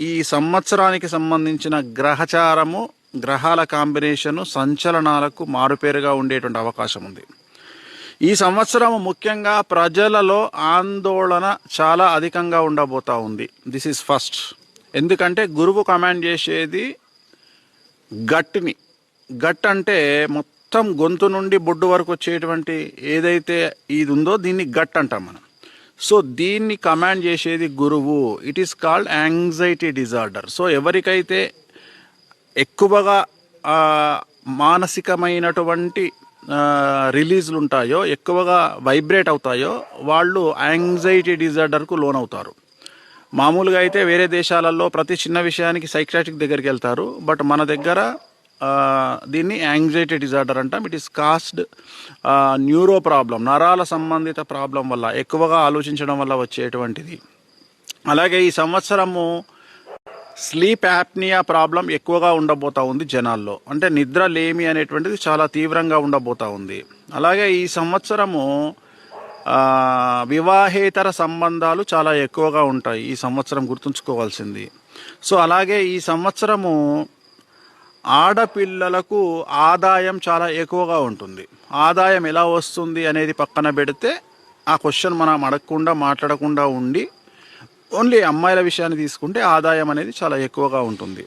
ఈ సంవత్సరానికి సంబంధించిన గ్రహచారము గ్రహాల కాంబినేషను సంచలనాలకు మారుపేరుగా ఉండేటువంటి అవకాశం ఉంది. ఈ సంవత్సరం ముఖ్యంగా ప్రజలలో ఆందోళన చాలా అధికంగా ఉండబోతా ఉంది. దిస్ ఈజ్ ఫస్ట్ ఎందుకంటే గురువు కమాండ్ చేసేది గట్టిని. గట్ అంటే మొత్తం గొంతు నుండి బొడ్డు వరకు వచ్చేటువంటి ఏదైతే ఇది ఉందో దీన్ని గట్ అంటాం మనం. సో దీన్ని కమాండ్ చేసేది గురువు. It is called anxiety disorder so ఎవరికైతే ఎక్కువగా మానసికమైనటువంటి రిలీజ్లు ఉంటాయో ఎక్కువగా వైబ్రేట్ అవుతాయో వాళ్ళు యాంగ్జైటీ డిజార్డర్కు లోనవుతారు. మామూలుగా అయితే వేరే దేశాలలో ప్రతి చిన్న విషయానికి సైక్రాటిక్ దగ్గరికి వెళ్తారు. బట్ మన దగ్గర దీన్ని యాంగ్జైటీ డిజార్డర్ అంటాం. It is caused neuro problem నరాల సంబంధిత ప్రాబ్లం వల్ల ఎక్కువగా ఆలోచించడం వల్ల వచ్చేటువంటిది. అలాగే ఈ సంవత్సరము స్లీప్ యాప్నియా ప్రాబ్లం ఎక్కువగా ఉండబోతా ఉంది జనాల్లో. అంటే నిద్ర లేమి అనేటువంటిది చాలా తీవ్రంగా ఉండబోతా ఉంది. అలాగే ఈ సంవత్సరము వివాహేతర సంబంధాలు చాలా ఎక్కువగా ఉంటాయి. ఈ సంవత్సరం గుర్తుంచుకోవాల్సింది. సో అలాగే ఈ సంవత్సరము ఆడపిల్లలకు ఆదాయం చాలా ఎక్కువగా ఉంటుంది. ఆదాయం ఎలా వస్తుంది అనేది పక్కన పెడితే ఆ క్వశ్చన్ మనం అడగకుండా మాట్లాడకుండా ఉండి ఓన్లీ అమ్మాయిల విషయాన్ని తీసుకుంటే ఆదాయం అనేది చాలా ఎక్కువగా ఉంటుంది.